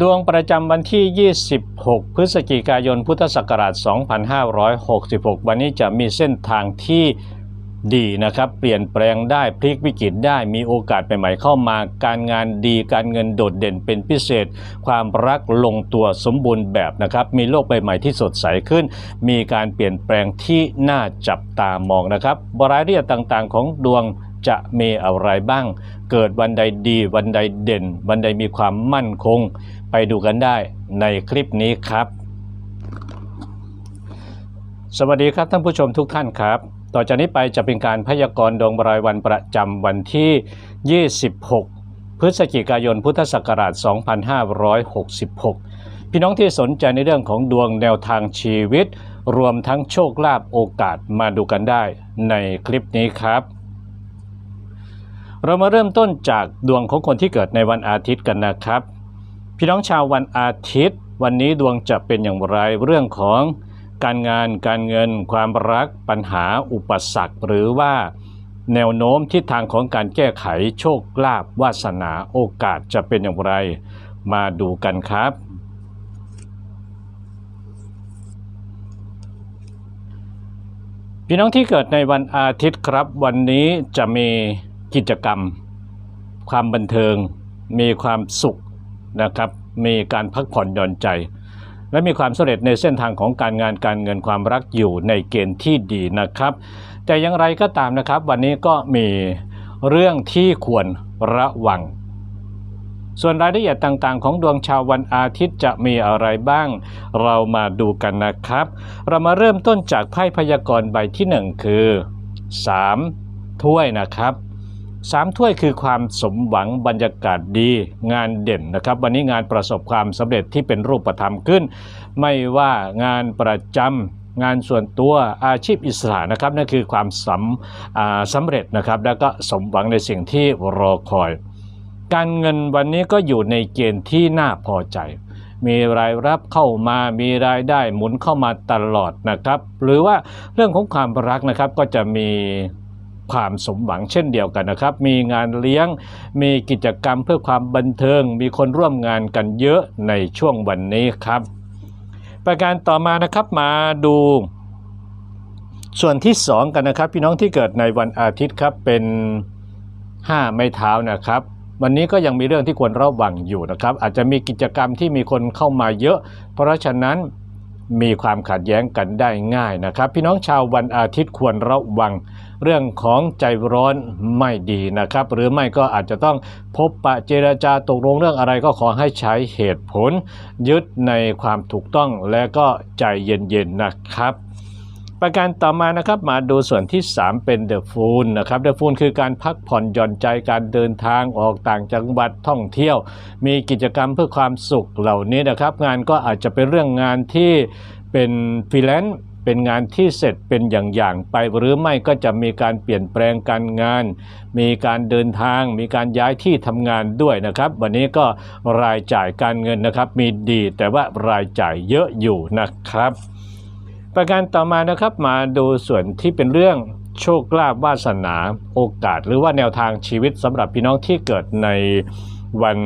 ดวงประจำวันที่ 26 พฤศจิกายน พุทธศักราช 2566 วันนี้จะมีเส้นทางที่ดีนะครับ เปลี่ยนแปลงได้ พลิกวิกฤตได้ มีโอกาสใหม่ๆเข้ามา การงานดี การเงินโดดเด่นเป็นพิเศษ ความรักลงตัวสมบูรณ์แบบนะครับ มีโลกใบใหม่ที่สดใสขึ้น มีการเปลี่ยนแปลงที่น่าจับตามองนะครับรายละเอียดต่างๆ ของดวงจะมีอะไรบ้าง เกิดวันใดดี วันใดเด่น วันใดมีความมั่นคง ไปดูกันได้ในคลิปนี้ครับ สวัสดีครับท่านผู้ชมทุกท่านครับ ต่อจากนี้ไปจะเป็นการพยากรณ์ดวงรายวันประจำวันที่ 26 พฤศจิกายนพุทธศักราช 2566 พี่น้องที่สนใจในเรื่องของดวงแนวทางชีวิต รวมทั้งโชคลาภโอกาสมาดูกันได้ในคลิปนี้ครับเรามาเริ่มต้นจากดวงของคนที่เกิดในวันอาทิตย์กันนะครับ พี่น้องชาววันอาทิตย์ วันนี้ดวงจะเป็นอย่างไรเรื่องของการงานการเงิน ความรักปัญหาอุปสรรค หรือว่าแนวโน้มทิศทางของการแก้ไขโชคลาภวาสนาโอกาสจะเป็นอย่างไร มาดูกันครับ พี่น้องที่เกิดในวันอาทิตย์ครับ วันนี้จะมีกิจกรรม ความบันเทิง มีความสุข นะครับมีการพักผ่อนหย่อนใจ และมีความสำเร็จในเส้นทางของการงานการเงินความรักอยู่ในเกณฑ์ที่ดีนะครับ แต่อย่างไรก็ตามนะครับ วันนี้ก็มีเรื่องที่ควรระวัง ส่วนรายละเอียดต่างๆ ของดวงชาววันอาทิตย์จะมีอะไรบ้าง เรามาดูกันนะครับ เรามาเริ่มต้นจากไพ่พยากรณ์ใบที่ 1 คือ 3 ถ้วยนะครับ สามถ้วยคือความสมหวังบรรยากาศดีงานเด่นนะครับ วันนี้งานประสบความสำเร็จที่เป็นรูปธรรมขึ้น ไม่ว่างานประจำงานส่วนตัวอาชีพอิสระนะครับนั่นคือความสำอ่าสำเร็จนะครับ แล้วก็สมหวังในสิ่งที่รอคอย การเงินวันนี้ก็อยู่ในเกณฑ์ที่น่าพอใจมีรายรับเข้ามา มีรายได้หมุนเข้ามาตลอดนะครับ หรือว่าเรื่องของความรักนะครับก็จะมี ความสมหวังเช่นเดียวกันนะครับ มีงานเลี้ยง มีกิจกรรมเพื่อความบันเทิง มีคนร่วมงานกันเยอะในช่วงวันนี้ครับ ประการต่อมานะครับมาดูส่วนที่ 2 กันนะครับ พี่น้องที่เกิดในวันอาทิตย์ครับเป็น 5 ไม้เท้านะครับ วันนี้ก็ยังมีเรื่องที่ควรระวังอยู่นะครับ อาจจะมีกิจกรรมที่มีคนเข้ามาเยอะ เพราะฉะนั้นมีความขัดแย้งกันได้ง่ายนะครับ พี่น้องชาววันอาทิตย์ควรระวัง เรื่องของใจร้อนไม่ดีนะครับ หรือไม่ก็อาจจะต้องพบปะเจรจาตกลงเรื่องอะไรก็ขอให้ใช้เหตุผล ยึดในความถูกต้องและก็ใจเย็นๆนะครับประการต่อมานะครับมาดูส่วนที่ 3 เป็นเดอะฟูลนะครับเดอะฟูลคือการพักผ่อนหย่อนใจการเดินทางออกต่างจังหวัดท่องเที่ยว มีกิจกรรมเพื่อความสุขเหล่านี้นะครับ งานก็อาจจะเป็นเรื่องงานที่เป็นฟรีแลนซ์ เป็นงานที่เสร็จเป็นอย่างๆไปหรือไม่ก็จะมีการเปลี่ยนแปลงการงาน มีการเดินทาง มีการย้ายที่ทำงานด้วยนะครับ วันนี้ก็รายจ่ายการเงินนะครับมีดีแต่ว่ารายจ่ายเยอะอยู่นะครับ ประการต่อมานะครับมาดูส่วนที่เป็นเรื่องโชคลาภวาสนาโอกาส หรือว่าแนวทางชีวิตสำหรับพี่น้องที่เกิดในวัน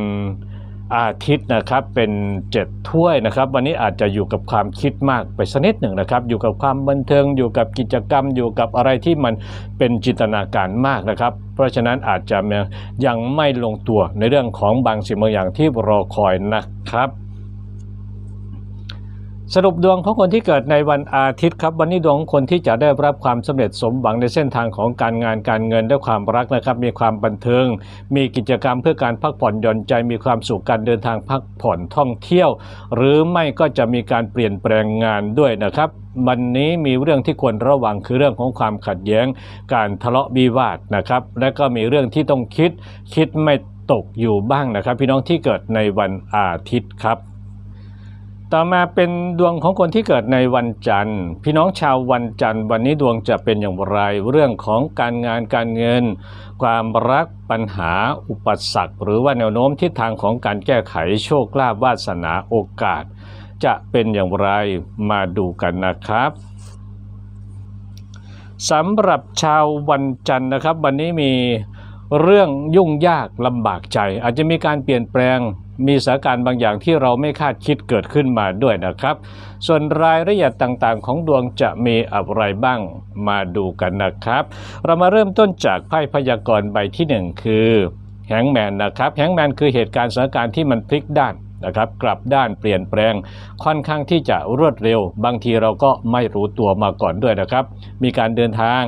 อาทิตย์นะครับเป็น7ถ้วยนะครับ วันนี้อาจจะอยู่กับความคิดมากไปสักนิดหนึ่งนะครับ อยู่กับความบันเทิงอยู่กับกิจกรรม อยู่กับอะไรที่มันเป็นจินตนาการมากนะครับ เพราะฉะนั้นอาจจะยังไม่ลงตัวในเรื่องของบางสิ่งบางอย่างที่รอคอยนะครับ สรุปดวงของคนที่เกิดในวันอาทิตย์ครับ วันนี้ดวงของคนที่จะได้รับความสำเร็จสมหวังในเส้นทางของการงานการเงินและความรักนะครับ มีความบันเทิง มีกิจกรรมเพื่อการพักผ่อนหย่อนใจ มีความสุขการเดินทางพักผ่อนท่องเที่ยว หรือไม่ก็จะมีการเปลี่ยนแปลงงานด้วยนะครับวันนี้มีเรื่องที่ควรระวังคือเรื่องของความขัดแย้ง การทะเลาะวิวาทนะครับ และก็มีเรื่องที่ต้องคิดคิดไม่ตกอยู่บ้างนะครับ พี่น้องที่เกิดในวันอาทิตย์ครับ ต่อมาเป็นดวงของคนที่เกิดในวันจันทร์ พี่น้องชาววันจันทร์ วันนี้ดวงจะเป็นอย่างไรเรื่องของการงานการเงิน ความรักปัญหาอุปสรรค หรือว่าแนวโน้มทิศทางของการแก้ไขโชคลาภวาสนาโอกาส จะเป็นอย่างไรมาดูกันนะครับสำหรับชาววันจันทร์นะครับ วันนี้มีเรื่องยุ่งยากลำบากใจ อาจจะมีการเปลี่ยนแปลง มีสถานการณ์บางอย่างที่เราไม่คาดคิดเกิดขึ้นมาด้วยนะครับ ส่วนรายละเอียดต่างๆ ของดวงจะมีอะไรบ้างมาดูกันนะครับ เรามาเริ่มต้นจากไพ่พยากรณ์ใบที่หนึ่งคือแฮงแมนนะครับแฮงแมนคือเหตุการณ์สถานการณ์ที่มันพลิกด้าน นะครับกลับด้านเปลี่ยนแปลง ค่อนข้างที่จะรวดเร็ว บางทีเราก็ไม่รู้ตัวมาก่อนด้วยนะครับ มีการเดินทาง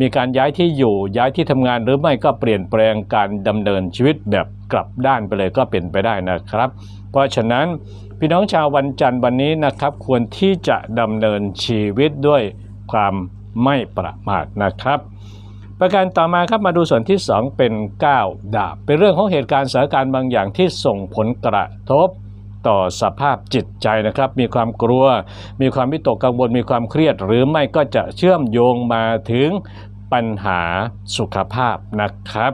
มีการย้ายที่อยู่ย้ายที่ทำงานหรือไม่ก็เปลี่ยนแปลงการดำเนินชีวิตแบบกลับด้านไปเลยก็เป็นไปได้นะครับ เพราะฉะนั้นพี่น้องชาววันจันทร์วันนี้นะครับ ควรที่จะดำเนินชีวิตด้วยความไม่ประมาทนะครับ ประการต่อมาครับมาดูส่วนที่ 2 เป็น 9 ดาบ เป็นเรื่องของเหตุการณ์สถานการณ์บางอย่างที่ส่งผลกระทบต่อสภาพจิตใจนะครับ มีความกลัว มีความวิตกกังวลมีความเครียด หรือไม่ก็จะเชื่อมโยงมาถึงปัญหาสุขภาพนะครับ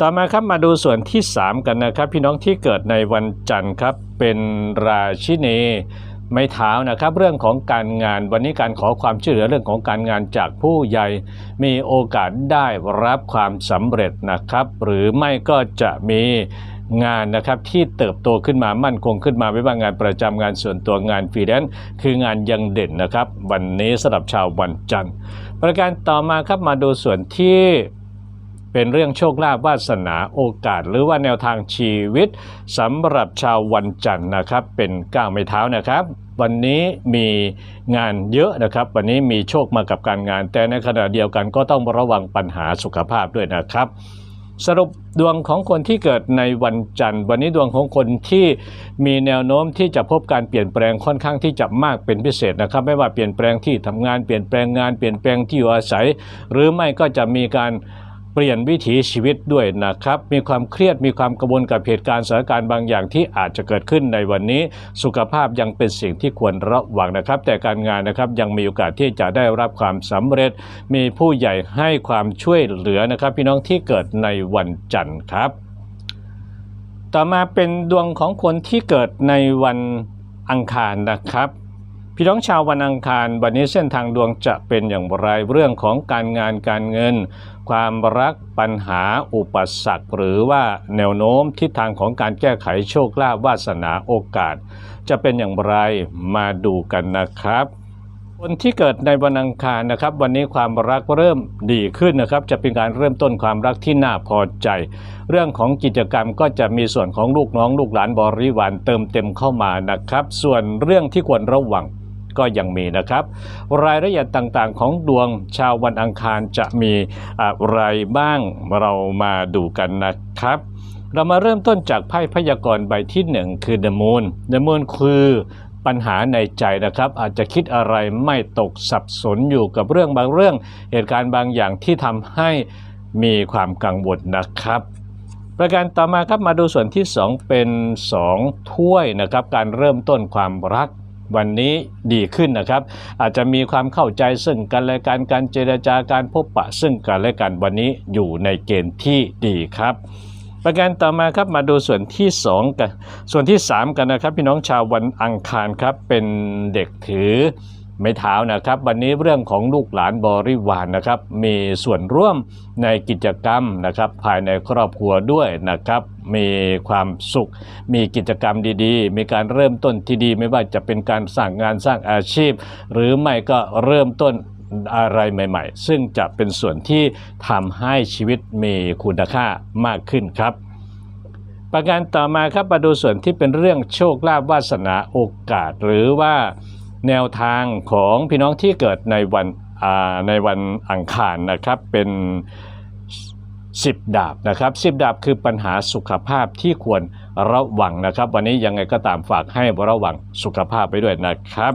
ต่อมาครับมาดูส่วนที่ 3 กันนะครับ พี่น้องที่เกิดในวันจันทร์ครับเป็นราชินี ไม้เท้านะครับเรื่องของการงานวันนี้การขอความช่วยเหลือเรื่องของการงานจากผู้ใหญ่ มีโอกาสได้รับความสำเร็จนะครับ หรือไม่ก็จะมีงานนะครับที่เติบโตขึ้นมามั่นคงขึ้นมาไม่ว่างานประจำงานส่วนตัวงานฟรีแลนซ์คืองานยังเด่นนะครับ วันนี้สำหรับชาววันจันทร์ ประการต่อมาครับมาดูส่วนที่ เป็นเรื่องโชคลาภวาสนาโอกาส หรือว่าแนวทางชีวิตสำหรับชาววันจันทร์นะครับ เป็นก้าวไม้เท้านะครับ วันนี้มีงานเยอะนะครับ วันนี้มีโชคมากับการงาน แต่ในขณะเดียวกันก็ต้องระวังปัญหาสุขภาพด้วยนะครับสรุปดวงของคนที่เกิดในวันจันทร์ วันนี้ดวงของคนที่มีแนวโน้มที่จะพบการเปลี่ยนแปลงค่อนข้างที่จะมากเป็นพิเศษนะครับ ไม่ว่าเปลี่ยนแปลงที่ทำงานเปลี่ยนแปลงงานเปลี่ยนแปลงที่อยู่อาศัย หรือไม่ก็จะมีการ เปลี่ยนวิถีชีวิตด้วยนะครับ มีความเครียดมีความกังวลกับเหตุการณ์สถานการณ์บางอย่างที่อาจจะเกิดขึ้นในวันนี้ สุขภาพยังเป็นสิ่งที่ควรระวังนะครับ แต่การงานนะครับยังมีโอกาสที่จะได้รับความสำเร็จ มีผู้ใหญ่ให้ความช่วยเหลือนะครับ พี่น้องที่เกิดในวันจันทร์ครับ ต่อมาเป็นดวงของคนที่เกิดในวันอังคารนะครับ พี่น้องชาววันอังคาร วันนี้เส้นทางดวงจะเป็นอย่างไรเรื่องของการงานการเงิน ความรักปัญหาอุปสรรค หรือว่าแนวโน้มทิศทางของการแก้ไขโชคลาภวาสนาโอกาส จะเป็นอย่างไรมาดูกันนะครับคนที่เกิดในวันอังคารนะครับ วันนี้ความรักเริ่มดีขึ้นนะครับ จะเป็นการเริ่มต้นความรักที่น่าพอใจ เรื่องของกิจกรรมก็จะมีส่วนของลูกน้องลูกหลานบริวารเติมเต็มเข้ามานะครับ ส่วนเรื่องที่ควรระวัง ก็ยังมีนะครับ รายละเอียดต่างๆ ของดวงชาววันอังคารจะมีอะไรบ้างเรามาดูกันนะครับเรามาเริ่มต้นจากไพ่พยากรณ์ใบที่หนึ่งคือ The Moon The Moon คือปัญหาในใจนะครับ อาจจะคิดอะไรไม่ตกสับสนอยู่กับเรื่องบางเรื่อง เหตุการณ์บางอย่างที่ทำให้มีความกังวลนะครับ ประการต่อมาครับมาดูส่วนที่ 2 เป็น 2 ถ้วยนะครับ การเริ่มต้นความรัก วันนี้ดีขึ้นนะครับ อาจจะมีความเข้าใจซึ่งกันและกันการเจรจาการพบปะซึ่งกันและกันวันนี้อยู่ในเกณฑ์ที่ดีครับ ประการต่อมาครับมาดูส่วนที่2กันส่วนที่ 3 กันนะครับ พี่น้องชาววันอังคารครับเป็นเด็กถือ ไม้เท้านะครับ วันนี้เรื่องของลูกหลานบริวารนะครับ มีส่วนร่วมในกิจกรรมนะครับ ภายในครอบครัวด้วยนะครับ มีความสุข มีกิจกรรมดีๆ มีการเริ่มต้นที่ดี ไม่ว่าจะเป็นการสร้างงานสร้างอาชีพ หรือไม่ก็เริ่มต้นอะไรใหม่ ๆ ซึ่งจะเป็นส่วนที่ทำให้ชีวิตมีคุณค่ามากขึ้นครับประการต่อมาครับมาดูส่วนที่เป็นเรื่องโชคลาภวาสนาโอกาส หรือว่า แนวทางของพี่น้องที่เกิดในวันในวันอังคารนะครับเป็น10ดาบนะครับ10ดาบคือปัญหาสุขภาพที่ควรระวังนะครับ วันนี้ยังไงก็ตามฝากให้ระวังสุขภาพไปด้วยนะครับ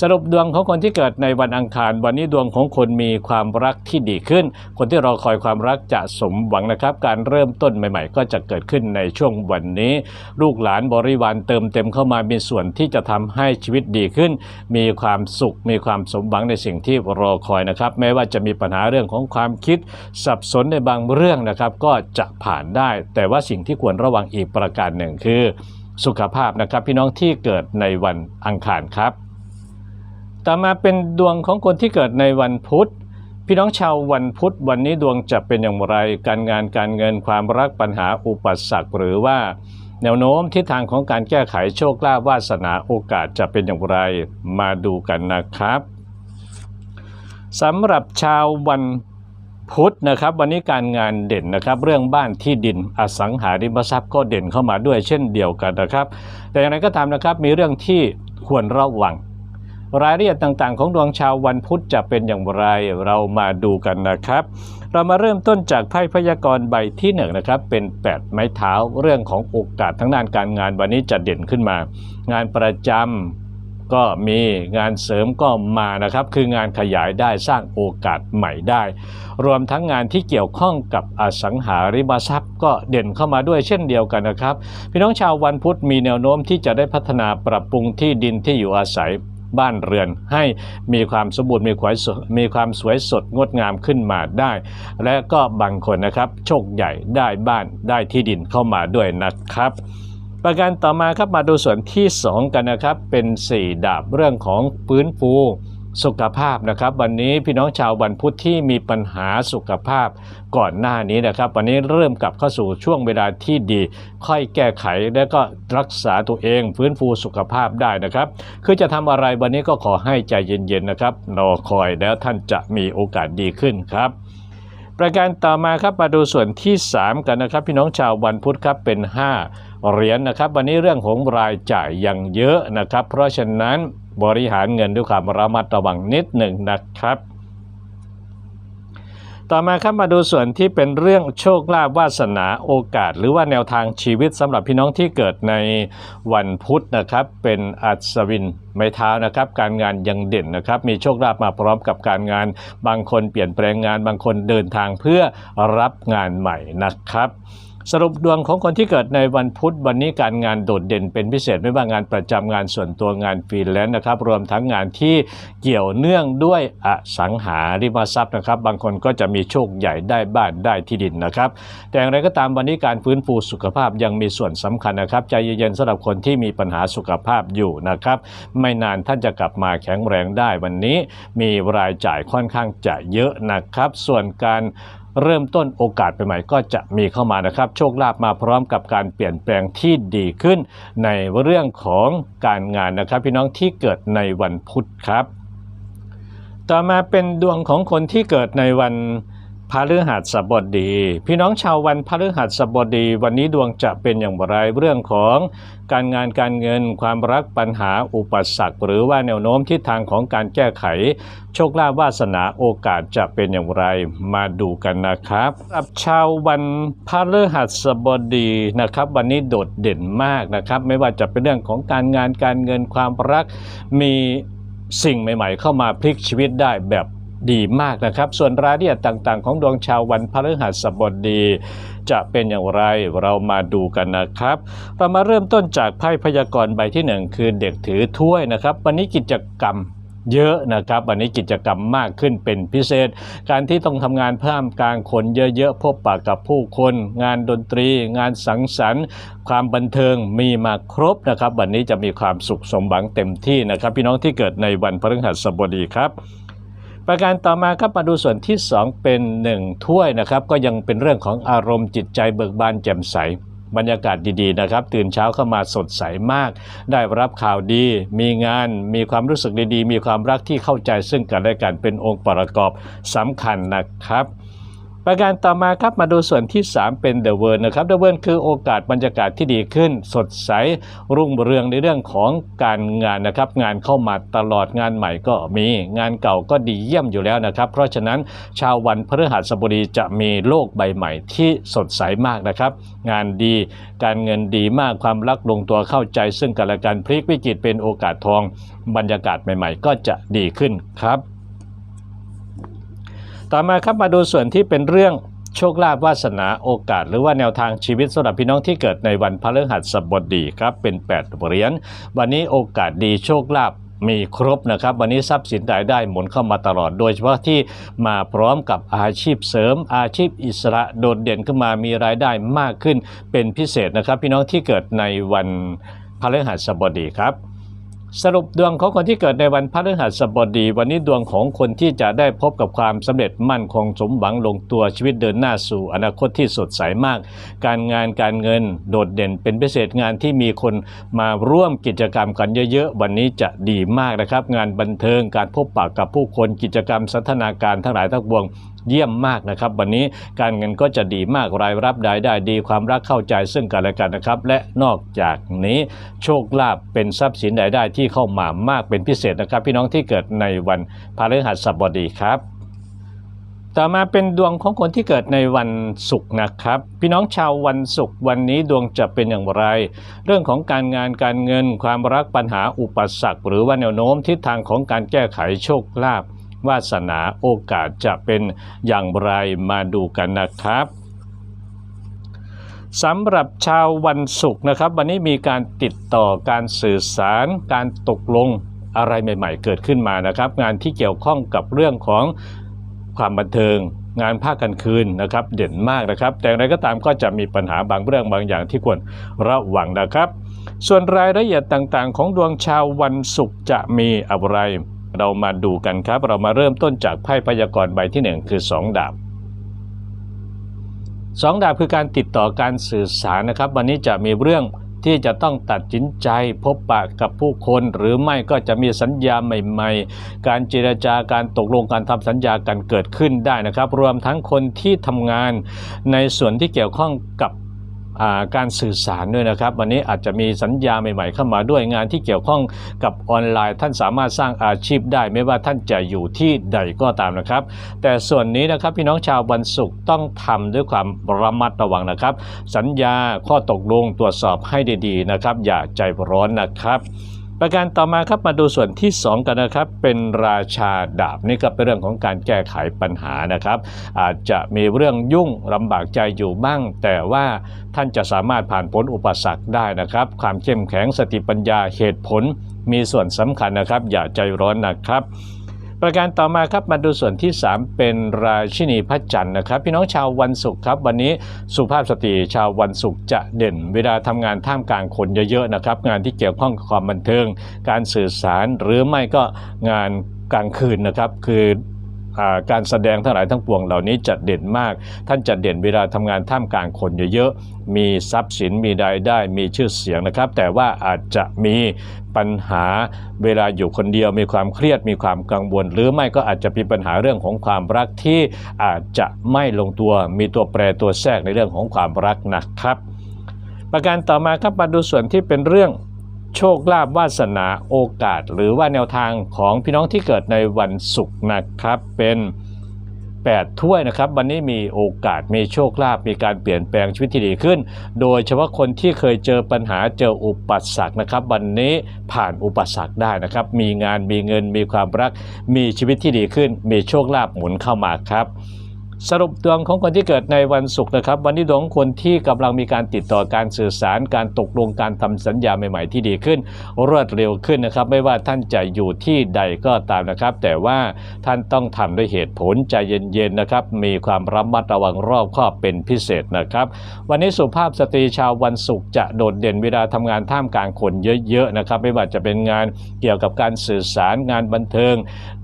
สรุปดวงของคนที่เกิดในวันอังคาร วันนี้ดวงของคนมีความรักที่ดีขึ้น คนที่รอคอยความรักจะสมหวังนะครับ การเริ่มต้นใหม่ ๆ ก็จะเกิดขึ้นในช่วงวันนี้ ลูกหลานบริวารเติมเต็มเข้ามามีส่วนที่จะทำให้ชีวิตดีขึ้น มีความสุข มีความสมหวังในสิ่งที่รอคอยนะครับแม้ว่าจะมีปัญหาเรื่องของความคิดสับสนในบางเรื่องนะครับ ก็จะผ่านได้ แต่ว่าสิ่งที่ควรระวังอีกประการหนึ่งคือ สุขภาพนะครับ พี่น้องที่เกิดในวันอังคารครับ ต่อมาเป็นดวงของคนที่เกิดในวันพุธ พี่น้องชาววันพุธวันนี้ดวงจะเป็นอย่างไร การงานการเงินความรักปัญหาอุปสรรคหรือว่า แนวโน้มทิศทางของการแก้ไขโชคลาภวาสนาโอกาสจะเป็นอย่างไรมาดูกันนะครับสำหรับชาววันพุธนะครับวันนี้การงานเด่นนะครับ เรื่องบ้านที่ดินอสังหาริมทรัพย์ก็เด่นเข้ามาด้วยเช่นเดียวกันนะครับ แต่อย่างไรก็ตามนะครับมีเรื่องที่ควรระวัง รายละเอียดต่างๆ ของดวงชาววันพุธจะเป็นอย่างไรเรามาดูกันนะครับ เรามาเริ่มต้นจากไพ่พยากรณ์ใบที่หนึ่งนะครับ เป็น 8 ไม้เท้าเรื่องของโอกาสทั้งด้านการงานวันนี้จะเด่นขึ้นมา งานประจำก็มีงานเสริมก็มานะครับ คืองานขยายได้สร้างโอกาสใหม่ได้ รวมทั้งงานที่เกี่ยวข้องกับอสังหาริมทรัพย์ก็เด่นเข้ามาด้วยเช่นเดียวกันนะครับ พี่น้องชาววันพุธมีแนวโน้มที่จะได้พัฒนาปรับปรุงที่ดินที่อยู่อาศัย บ้านเรือน ให้มีความสมบูรณ์มีความสวยมีความสวยสดงดงามขึ้นมาได้ และก็บางคนนะครับโชคใหญ่ได้บ้านได้ที่ดินเข้ามาด้วยนะครับประการต่อมาครับมาดูส่วนที่ 2 กันนะครับ เป็น 4 ดาบเรื่องของฟื้นฟู สุขภาพนะครับ วันนี้พี่น้องชาววันพุธที่มีปัญหาสุขภาพก่อนหน้านี้นะครับ วันนี้เริ่มกลับเข้าสู่ช่วงเวลาที่ดี ค่อยแก้ไขและก็รักษาตัวเองฟื้นฟูสุขภาพได้นะครับ คือจะทำอะไรวันนี้ก็ขอให้ใจเย็นๆนะครับรอคอยแล้วท่านจะมีโอกาสดีขึ้นครับประการต่อมาครับมาดูส่วนที่ 3 กันนะครับ พี่น้องชาววันพุธครับเป็น 5 เหรียญนะครับ วันนี้เรื่องของรายจ่ายยังเยอะนะครับ เพราะฉะนั้นบริหารเงินด้วยความระมัดระวังนิดหนึ่งนะครับ ต่อมาครับมาดูส่วนที่เป็นเรื่องโชคลาภวาสนาโอกาส หรือว่าแนวทางชีวิตสำหรับพี่น้องที่เกิดในวันพุธนะครับ เป็นอัศวินไม้เท้านะครับการงานยังเด่นนะครับ มีโชคลาภมาพร้อมกับการงาน บางคนเปลี่ยนแปลงงาน บางคนเดินทางเพื่อรับงานใหม่นะครับ สรุปดวงของคนที่เกิดในวันพุธวันนี้การงานโดดเด่นเป็นพิเศษไม่ว่างานประจำงานส่วนตัวงานฟรีแลนซ์นะครับ รวมทั้งงานที่เกี่ยวเนื่องด้วยอสังหาริมทรัพย์นะครับ บางคนก็จะมีโชคใหญ่ได้บ้านได้ที่ดินนะครับ แต่อย่างไรก็ตามวันนี้การฟื้นฟูสุขภาพยังมีส่วนสำคัญนะครับ ใจเย็นๆสำหรับคนที่มีปัญหาสุขภาพอยู่นะครับ ไม่นานท่านจะกลับมาแข็งแรงได้วันนี้มีรายจ่ายค่อนข้างจะเยอะนะครับ ส่วนการ เริ่มต้นโอกาสใหม่ๆก็จะมีเข้ามานะครับ โชคลาภมาพร้อมกับการเปลี่ยนแปลงที่ดีขึ้น ในเรื่องของการงานนะครับ พี่น้องที่เกิดในวันพุธครับ ต่อมาเป็นดวงของคนที่เกิดในวัน พฤหัสบดี พี่น้องชาววันพฤหัสบดี วันนี้ดวงจะเป็นอย่างไรเรื่องของการงานการเงินความรักปัญหาอุปสรรค หรือว่าแนวโน้มทิศทางของการแก้ไข โชคลาภวาสนาโอกาสจะเป็นอย่างไรมาดูกันนะครับรับชาววันพฤหัสบดีนะครับ วันนี้โดดเด่นมากนะครับ ไม่ว่าจะเป็นเรื่องของการงานการเงินความรักมีสิ่งใหม่ ๆ เข้ามาพลิกชีวิตได้แบบ ดีมากนะครับ ส่วนรายละเอียดต่างๆ ของดวงชาววันพฤหัสบดีจะเป็นอย่างไรเรามาดูกันนะครับ เรามาเริ่มต้นจากไพ่พยากรณ์ใบที่หนึ่งคือเด็กถือถ้วยนะครับ วันนี้กิจกรรมเยอะนะครับวันนี้กิจกรรมมากขึ้นเป็นพิเศษ การที่ต้องทำงานเพิ่มกลางคนเยอะๆ พบปะกับผู้คน งานดนตรี งานสังสรรค์ ความบันเทิงมีมาครบนะครับ วันนี้จะมีความสุขสมหวังเต็มที่นะครับ พี่น้องที่เกิดในวันพฤหัสบดีครับ ประการต่อมาครับมาดูส่วนที่ 2 เป็น 1 ถ้วยนะครับ ก็ยังเป็นเรื่องของอารมณ์จิตใจเบิกบานแจ่มใสบรรยากาศดีๆนะครับ ตื่นเช้าเข้ามาสดใสมาก ได้รับข่าวดี มีงาน มีความรู้สึกดีๆ มีความรักที่เข้าใจซึ่งกันและกันเป็นองค์ประกอบสำคัญนะครับ ประการต่อมาครับมาดูส่วนที่ 3 เป็น The w o r l d นนะครับ The w o r l d คือโอกาสบรรยากาศที่ดีขึ้น สดใสรุ่งเรืองในเรื่องของการงานนะครับ งานเข้ามาตลอดงานใหม่ก็มีงานเก่าก็ดีเยี่ยมอยู่แล้วนะครับ เพราะฉะนั้นชาววันพฤหัสบดีจะมีโลกใบใหม่ที่สดใสมากนะครับ งานดีการเงินดีมากความรักลงตัวเข้าใจ ซึ่งกันและกันพลิกวิกฤตเป็นโอกาสทองบรรยากาศใหม่ ๆ ก็จะดีขึ้นครับ ต่อมาครับมาดูส่วนที่เป็นเรื่องโชคลาภวาสนาโอกาส หรือว่าแนวทางชีวิตสำหรับพี่น้องที่เกิดในวันพฤหัสบดีครับเป็น8เหรียญวันนี้โอกาสดีโชคลาภมีครบนะครับวันนี้ทรัพย์สินรายได้หมุนเข้ามาตลอด โดยเฉพาะที่มาพร้อมกับอาชีพเสริม อาชีพอิสระโดดเด่นขึ้นมามีรายได้มากขึ้นเป็นพิเศษนะครับ พี่น้องที่เกิดในวันพฤหัสบดีครับ สรุปดวงของคนที่เกิดในวันพฤหัสบดี วันนี้ดวงของคนที่จะได้พบกับความสำเร็จมั่นคงสมหวังลงตัวชีวิตเดินหน้าสู่อนาคตที่สดใสมาก การงานการเงินโดดเด่นเป็นพิเศษงานที่มีคนมาร่วมกิจกรรมกันเยอะๆ วันนี้จะดีมากนะครับ งานบันเทิงการพบปะกับผู้คนกิจกรรมสันทนาการทั้งหลายทั้งปวง เยี่ยมมากนะครับ วันนี้การเงินก็จะดีมากรายรับรายได้ดีความรักเข้าใจซึ่งกันและกันนะครับ และนอกจากนี้โชคลาภเป็นทรัพย์สินรายได้ที่เข้ามามากเป็นพิเศษนะครับ พี่น้องที่เกิดในวันพฤหัสบดีครับต่อมาเป็นดวงของคนที่เกิดในวันศุกร์นะครับ พี่น้องชาววันศุกร์วันนี้ดวงจะเป็นอย่างไร เรื่องของการงานการเงิน ความรักปัญหาอุปสรรค หรือว่าแนวโน้มทิศทางของการแก้ไขโชคลาภ วาสนาโอกาสจะเป็นอย่างไรมาดูกันนะครับสำหรับชาววันศุกร์นะครับ วันนี้มีการติดต่อการสื่อสาร การตกลงอะไรใหม่ ๆ เกิดขึ้นมานะครับ งานที่เกี่ยวข้องกับเรื่องของความบันเทิง งานภาคกลางคืนนะครับเด่นมากนะครับ แต่อย่างไรก็ตามก็จะมีปัญหาบางเรื่องบางอย่างที่ควรระวังนะครับ ส่วนรายละเอียดต่างๆ ของดวงชาววันศุกร์จะมีอะไร เรามาดูกันครับ เรามาเริ่มต้นจากไพ่พยากรณ์ใบที่หนึ่งคือสองดาบสองดาบคือการติดต่อการสื่อสารนะครับ วันนี้จะมีเรื่องที่จะต้องตัดสินใจพบปะกับผู้คนหรือไม่ก็จะมีสัญญาใหม่ ๆ การเจรจาการตกลงการทำสัญญากันเกิดขึ้นได้นะครับ รวมทั้งคนที่ทำงานในส่วนที่เกี่ยวข้องกับ การสื่อสารด้วยนะครับ วันนี้อาจจะมีสัญญาใหม่ๆ เข้ามาด้วยงานที่เกี่ยวข้องกับออนไลน์ ท่านสามารถสร้างอาชีพได้ไม่ว่าท่านจะอยู่ที่ใดก็ตามนะครับ แต่ส่วนนี้นะครับพี่น้องชาววันศุกร์ต้องทำด้วยความระมัดระวังนะครับ สัญญาข้อตกลงตรวจสอบให้ดีๆนะครับ อย่าใจร้อนนะครับ ประการต่อมาครับมาดูส่วนที่ 2 กันนะครับ เป็นราชาดาบนี่ก็เป็นเรื่องของการแก้ไขปัญหานะครับ อาจจะมีเรื่องยุ่งลำบากใจอยู่บ้าง แต่ว่าท่านจะสามารถผ่านพ้นอุปสรรคได้นะครับ ความเข้มแข็งสติปัญญาเหตุผลมีส่วนสำคัญนะครับ อย่าใจร้อนนะครับ ประการต่อมาครับมาดูส่วนที่ 3 เป็นราชินีพระจันทร์นะครับ พี่น้องชาววันศุกร์ครับ วันนี้สุภาพสตรีชาววันศุกร์จะเด่น เวลาทำงานท่ามกลางคนเยอะๆนะครับ งานที่เกี่ยวข้องกับความบันเทิง การสื่อสารหรือไม่ก็งานกลางคืนนะครับ คือ การแสดงทั้งหลายทั้งปวงเหล่านี้จะเด่นมาก ท่านจะเด่นเวลาทำงานท่ามกลางคนเยอะๆ มีทรัพย์สินมีรายได้ มีชื่อเสียงนะครับ แต่ว่าอาจจะมีปัญหาเวลาอยู่คนเดียวมีความเครียดมีความกังวล หรือไม่ก็อาจจะมีปัญหาเรื่องของความรักที่อาจจะไม่ลงตัวมีตัวแปรตัวแทรกในเรื่องของความรักนะครับ ประการต่อมาครับมาดูส่วนที่เป็นเรื่อง โชคลาภวาสนาโอกาส หรือว่าแนวทางของพี่น้องที่เกิดในวันศุกร์นะครับ เป็น8ถ้วยนะครับ วันนี้มีโอกาสมีโชคลาภมีการเปลี่ยนแปลงชีวิตที่ดีขึ้น โดยเฉพาะคนที่เคยเจอปัญหาเจออุปสรรคนะครับ วันนี้ผ่านอุปสรรคได้นะครับ มีงานมีเงินมีความรัก มีชีวิตที่ดีขึ้น มีโชคลาภหมุนเข้ามาครับ สรุปดวงของคนที่เกิดในวันศุกร์นะครับ วันนี้ดวงคนที่กำลังมีการติดต่อการสื่อสารการตกลงการทำสัญญาใหม่ๆ ที่ดีขึ้น รวดเร็วขึ้นนะครับ ไม่ว่าท่านจะอยู่ที่ใดก็ตามนะครับ แต่ว่าท่านต้องทำด้วยเหตุผลใจเย็นๆนะครับ มีความระมัดระวังรอบคอบเป็นพิเศษนะครับ วันนี้สุภาพสตรีชาววันศุกร์จะโดดเด่นเวลาทำงานท่ามกลางคนเยอะๆนะครับ ไม่ว่าจะเป็นงานเกี่ยวกับการสื่อสารงานบันเทิง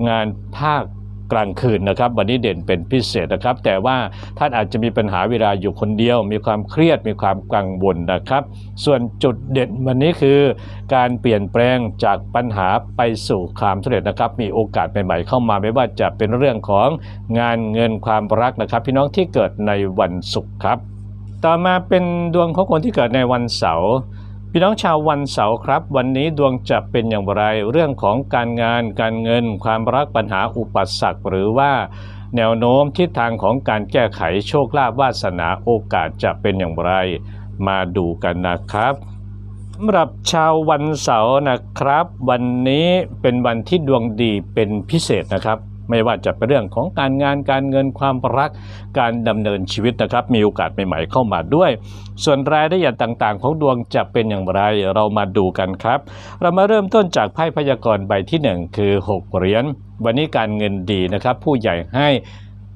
งานภาค กลางคืนนะครับ วันนี้เด่นเป็นพิเศษนะครับ แต่ว่าท่านอาจจะมีปัญหาเวลาอยู่คนเดียว มีความเครียดมีความกังวลนะครับ ส่วนจุดเด่นวันนี้คือการเปลี่ยนแปลงจากปัญหาไปสู่ความสำเร็จนะครับ มีโอกาสใหม่ๆเข้ามาไม่ว่าจะเป็นเรื่องของงานเงินความรักนะครับ พี่น้องที่เกิดในวันศุกร์ครับ ต่อมาเป็นดวงของคนที่เกิดในวันเสาร์ พี่น้องชาววันเสาร์ครับ วันนี้ดวงจะเป็นอย่างไรเรื่องของการงาน การเงิน ความรักปัญหาอุปสรรคหรือว่าแนวโน้มทิศทางของการแก้ไขโชคลาภวาสนาโอกาสจะเป็นอย่างไร มาดูกันนะครับสำหรับชาววันเสาร์นะครับ วันนี้เป็นวันที่ดวงดีเป็นพิเศษนะครับ ไม่ว่าจะเป็นเรื่องของการงานการเงินความรักการดำเนินชีวิตนะครับ มีโอกาสใหม่ๆเข้ามาด้วย ส่วนรายละเอียดต่างๆ ของดวงจะเป็นอย่างไรเรามาดูกันครับ เรามาเริ่มต้นจากไพ่พยากรณ์ใบที่ 1 คือ 6 เหรียญวันนี้การเงินดีนะครับ ผู้ใหญ่ให้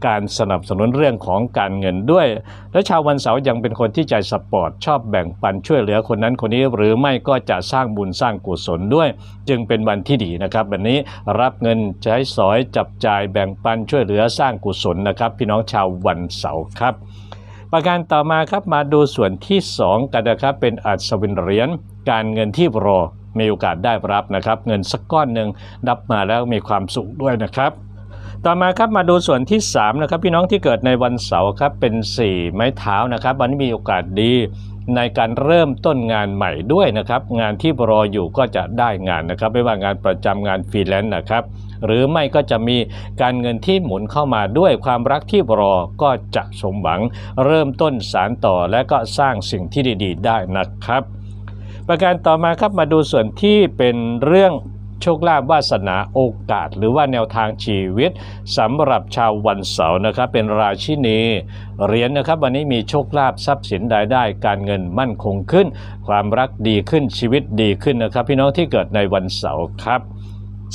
การสนับสนุนเรื่องของการเงินด้วย และชาววันเสาร์ยังเป็นคนที่ใจสปอร์ตชอบแบ่งปันช่วยเหลือคนนั้นคนนี้หรือไม่ก็จะสร้างบุญสร้างกุศลด้วย จึงเป็นวันที่ดีนะครับวันนี้รับเงินใช้สอยจับจ่ายแบ่งปันช่วยเหลือสร้างกุศลนะครับ พี่น้องชาววันเสาร์ครับประการต่อมาครับมาดูส่วนที่ 2 กันนะครับเป็นอัศวินเหรียญการเงินที่รอมีโอกาสได้รับนะครับ เงินสักก้อนหนึ่งนับมาแล้วมีความสุขด้วยนะครับ ต่อมาครับมาดูส่วนที่3นะครับพี่น้องที่เกิดในวันเสาร์ครับเป็น 4 ไม้เท้านะครับวันนี้มีโอกาสดีในการเริ่มต้นงานใหม่ด้วยนะครับ งานที่รออยู่ก็จะได้งานนะครับ ไม่ว่างานประจำงานฟรีแลนซ์นะครับ หรือไม่ก็จะมีการเงินที่หมุนเข้ามาด้วยความรักที่รอก็จะสมหวัง เริ่มต้นสารต่อและก็สร้างสิ่งที่ดี ๆ ได้นะครับ ประการต่อมาครับมาดูส่วนที่เป็นเรื่อง โชคลาภวาสนาโอกาส หรือว่าแนวทางชีวิตสำหรับชาววันเสาร์นะครับ เป็นราชินีเหรียญนะครับ วันนี้มีโชคลาภทรัพย์สินรายได้ การเงินมั่นคงขึ้น ความรักดีขึ้นชีวิตดีขึ้นนะครับ พี่น้องที่เกิดในวันเสาร์ครับ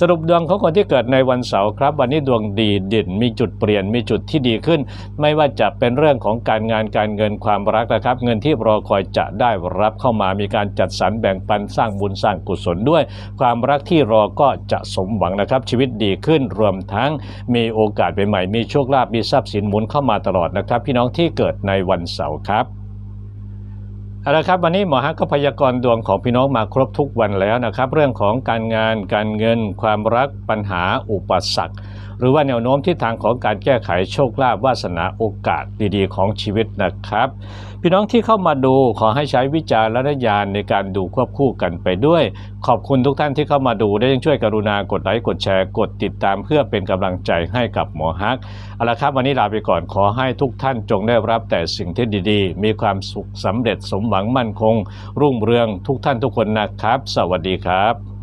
สรุปดวงของคนที่เกิดในวันเสาร์ครับ วันนี้ดวงดีเด่นมีจุดเปลี่ยนมีจุดที่ดีขึ้น ไม่ว่าจะเป็นเรื่องของการงานการเงินความรักนะครับ เงินที่รอคอยจะได้รับเข้ามามีการจัดสรรแบ่งปันสร้างบุญสร้างกุศลด้วย ความรักที่รอก็จะสมหวังนะครับ ชีวิตดีขึ้นรวมทั้งมีโอกาสใหม่ๆมีโชคลาภมีทรัพย์สินหมุนเข้ามาตลอดนะครับ พี่น้องที่เกิดในวันเสาร์ครับ เอาละครับวันนี้หมอฮักก็พยากรณ์ดวงของพี่น้องมาครบทุกวันแล้วนะครับ เรื่องของการงานการเงินความรักปัญหาอุปสรรคหรือว่าแนวโน้มที่ทางของการแก้ไขโชคลาภวาสนาโอกาสดีๆ ของชีวิตนะครับ พี่น้องที่เข้ามาดูขอให้ใช้วิจารณญาณในการดูควบคู่กันไปด้วย ขอบคุณทุกท่านที่เข้ามาดูได้ยังช่วยกรุณากดไลค์กดแชร์กดติดตามเพื่อเป็นกำลังใจให้กับหมอฮักเอาละครับวันนี้ลาไปก่อนขอให้ทุกท่านจงได้รับแต่สิ่งที่ดีๆ มีความสุขสำเร็จสมหวังมั่นคง รุ่งเรืองทุกท่านทุกคนนะครับ สวัสดีครับ